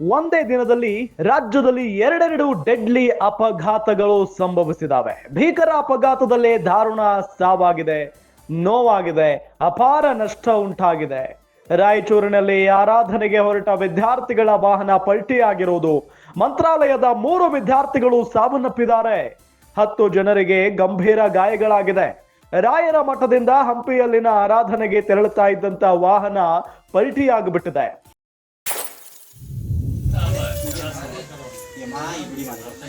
ಒಂದೇ ದಿನದಲ್ಲಿ ರಾಜ್ಯದಲ್ಲಿ ಎರಡೆರಡು ಡೆಡ್ಲಿ ಅಪಘಾತಗಳು ಸಂಭವಿಸಿದಾವೆ. ಭೀಕರ ಅಪಘಾತದಲ್ಲೇ ದಾರುಣ ಸಾವಾಗಿದೆ, ನೋವಾಗಿದೆ, ಅಪಾರ ನಷ್ಟ ಉಂಟಾಗಿದೆ. ರಾಯಚೂರಿನಲ್ಲಿ ಆರಾಧನೆಗೆ ಹೊರಟ ವಿದ್ಯಾರ್ಥಿಗಳ ವಾಹನ ಪಲ್ಟಿಯಾಗಿರುವುದು. ಮಂತ್ರಾಲಯದ ಮೂರು ವಿದ್ಯಾರ್ಥಿಗಳು ಸಾವನ್ನಪ್ಪಿದ್ದಾರೆ. ಹತ್ತು ಜನರಿಗೆ ಗಂಭೀರ ಗಾಯಗಳಾಗಿದೆ. ರಾಯರ ಮಠದಿಂದ ಹಂಪಿಯಲ್ಲಿನ ಆರಾಧನೆಗೆ ತೆರಳುತ್ತಾ ಇದ್ದಂತ ವಾಹನ ಪಲ್ಟಿಯಾಗಿಬಿಟ್ಟಿದೆ. Ya, ഇവിടെ ഇവിടെ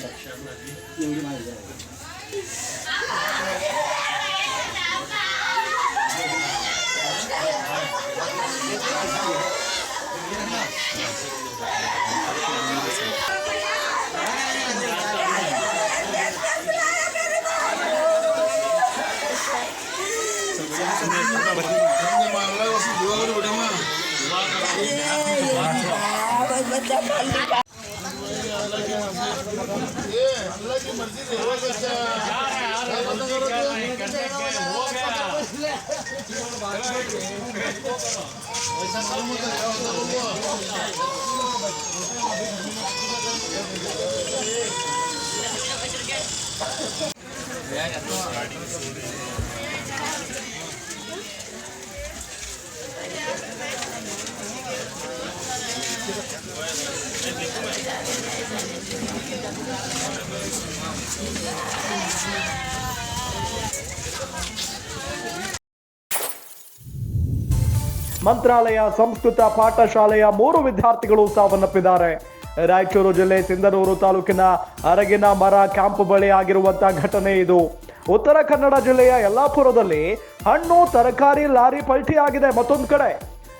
Terima. Yeah, yeah. ಮಂತ್ರಾಲಯ ಸಂಸ್ಕೃತ ಪಾಠಶಾಲೆಯ ಮೂರು ವಿದ್ಯಾರ್ಥಿಗಳು ಸಾವನ್ನಪ್ಪಿದ್ದಾರೆ. ರಾಯಚೂರು ಜಿಲ್ಲೆ ಸಿಂಧನೂರು ತಾಲೂಕಿನ ಅರಗಿನ ಮರ ಕ್ಯಾಂಪ್ ಬಳಿ ಆಗಿರುವಂತಹ ಘಟನೆ ಇದು. ಉತ್ತರ ಕನ್ನಡ ಜಿಲ್ಲೆಯ ಯಲ್ಲಾಪುರದಲ್ಲಿ ಹಣ್ಣು, ತರಕಾರಿ, ಲಾರಿ ಪಲ್ಟಿಯಾಗಿದೆ ಮತ್ತೊಂದು ಕಡೆ.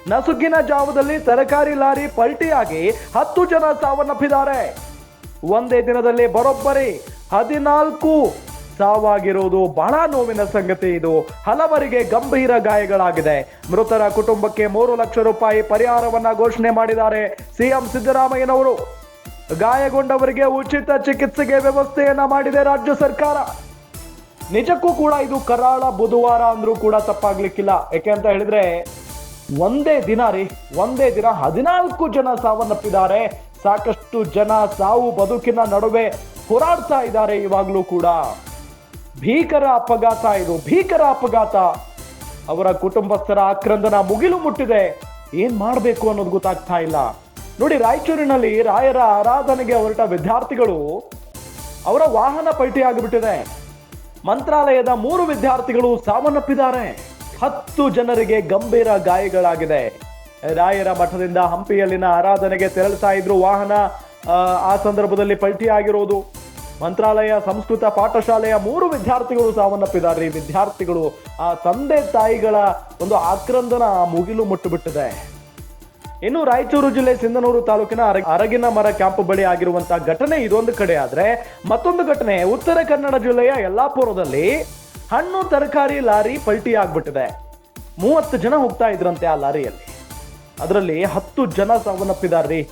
ನಸುಕಿನ ಜಾವದಲ್ಲಿ ತರಕಾರಿ ಲಾರಿ ಪಲ್ಟಿಯಾಗಿ ಹತ್ತು ಜನ ಸಾವನ್ನಪ್ಪಿದ್ದಾರೆ. ಒಂದೇ ದಿನದಲ್ಲಿ ಬರೋಬ್ಬರಿ ಹದಿನಾಲ್ಕು ಸಾವಾಗಿರುವುದು ಬಹಳ ನೋವಿನ ಸಂಗತಿ ಇದು. ಹಲವರಿಗೆ ಗಂಭೀರ ಗಾಯಗಳಾಗಿದೆ. ಮೃತರ ಕುಟುಂಬಕ್ಕೆ ಮೂರು ಲಕ್ಷ ರೂಪಾಯಿ ಪರಿಹಾರವನ್ನ ಘೋಷಣೆ ಮಾಡಿದ್ದಾರೆ ಸಿಎಂ ಸಿದ್ದರಾಮಯ್ಯನವರು. ಗಾಯಗೊಂಡವರಿಗೆ ಉಚಿತ ಚಿಕಿತ್ಸೆಗೆ ವ್ಯವಸ್ಥೆಯನ್ನ ಮಾಡಿದೆ ರಾಜ್ಯ ಸರ್ಕಾರ. ನಿಜಕ್ಕೂ ಕೂಡ ಇದು ಕರಾಳ ಬುಧವಾರ ಅಂದ್ರೂ ಕೂಡ ತಪ್ಪಾಗ್ಲಿಕ್ಕಿಲ್ಲ. ಯಾಕೆ ಅಂತ ಹೇಳಿದ್ರೆ ಒಂದೇ ದಿನ ರೀ, ಒಂದೇ ದಿನ ಹದಿನಾಲ್ಕು ಜನ ಸಾವನ್ನಪ್ಪಿದ್ದಾರೆ. ಸಾಕಷ್ಟು ಜನ ಸಾವು ಬದುಕಿನ ನಡುವೆ ಹೋರಾಡ್ತಾ ಇದ್ದಾರೆ ಇವಾಗಲೂ ಕೂಡ. ಭೀಕರ ಅಪಘಾತ ಇದು, ಭೀಕರ ಅಪಘಾತ. ಅವರ ಕುಟುಂಬಸ್ಥರ ಆಕ್ರಂದನ ಮುಗಿಲು ಮುಟ್ಟಿದೆ. ಏನ್ ಮಾಡಬೇಕು ಅನ್ನೋದು ಗೊತ್ತಾಗ್ತಾ ಇಲ್ಲ. ನೋಡಿ, ರಾಯಚೂರಿನಲ್ಲಿ ರಾಯರ ಆರಾಧನೆಗೆ ಹೊರಟ ವಿದ್ಯಾರ್ಥಿಗಳು ಅವರ ವಾಹನ ಪಲ್ಟಿ ಆಗಿಬಿಟ್ಟಿದೆ ಮಂತ್ರಾಲಯದ ಮೂರು ವಿದ್ಯಾರ್ಥಿಗಳು ಸಾವನ್ನಪ್ಪಿದ್ದಾರೆ. ಹತ್ತು ಜನರಿಗೆ ಗಂಭೀರ ಗಾಯಗಳಾಗಿದೆ. ರಾಯರ ಮಠದಿಂದ ಹಂಪಿಯಲ್ಲಿನ ಆರಾಧನೆಗೆ ತೆರಳುತ್ತಾ ಇದ್ರು ವಾಹನ ಆ, ಆ ಸಂದರ್ಭದಲ್ಲಿ ಪಲ್ಟಿ ಆಗಿರೋದು ಮಂತ್ರಾಲಯ ಸಂಸ್ಕೃತ ಪಾಠಶಾಲೆಯ ಮೂರು ವಿದ್ಯಾರ್ಥಿಗಳು ಸಾವನ್ನಪ್ಪಿದ್ದಾರೆ ಈ ವಿದ್ಯಾರ್ಥಿಗಳು ಆ ತಂದೆ ತಾಯಿಗಳ ಒಂದು ಆಕ್ರಂದನ ಮುಗಿಲು ಮುಟ್ಟುಬಿಟ್ಟಿದೆ. ಇನ್ನು ರಾಯಚೂರು ಜಿಲ್ಲೆ ಸಿಂಧನೂರು ತಾಲೂಕಿನ ಅರ- ಅರಗಿನ ಮರ ಕ್ಯಾಂಪ್ ಬಳಿ ಆಗಿರುವಂತಹ ಘಟನೆ ಇದೊಂದು ಕಡೆ ಆದ್ರೆ ಮತ್ತೊಂದು ಘಟನೆ ಉತ್ತರ ಕನ್ನಡ ಜಿಲ್ಲೆಯ ಯಲ್ಲಾಪುರದಲ್ಲಿ ಹಣ್ಣು ತರಕಾರಿ ಲಾರಿ ಪಲ್ಟಿ ಆಗ್ಬಿಟ್ಟಿದೆ. ಮೂವತ್ತು ಜನ ಹೋಗ್ತಾ ಇದ್ರಂತೆ ಆ ಲಾರಿಯಲ್ಲಿ. ಅದರಲ್ಲಿ ಹತ್ತು ಜನ ಸಾವನ್ನಪ್ಪಿದಾರ್ರಿ.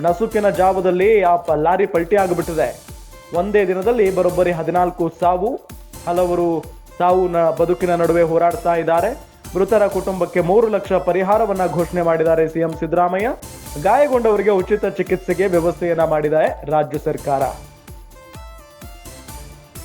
ನಸುಕಿನ ಜಾವದಲ್ಲಿ ಆ ಪ- ಲಾರಿ ಪಲ್ಟಿ ಆಗಿಬಿಟ್ಟಿದೆ. ಒಂದೇ ದಿನದಲ್ಲಿ ಬರೋಬ್ಬರಿ ಹದಿನಾಲ್ಕು ಸಾವು, ಹಲವರು ಸಾವು ಬದುಕಿನ ನಡುವೆ ಹೋರಾಡ್ತಾ ಇದ್ದಾರೆ. ಮೃತರ ಕುಟುಂಬಕ್ಕೆ ಮೂರು ಲಕ್ಷ ಪರಿಹಾರವನ್ನ ಘೋಷಣೆ ಮಾಡಿದ್ದಾರೆ ಸಿಎಂ ಸಿದ್ದರಾಮಯ್ಯ. ಗಾಯಗೊಂಡವರಿಗೆ ಉಚಿತ ಚಿಕಿತ್ಸೆಗೆ ವ್ಯವಸ್ಥೆಯನ್ನ ಮಾಡಿದ್ದಾರೆ ರಾಜ್ಯ ಸರ್ಕಾರ.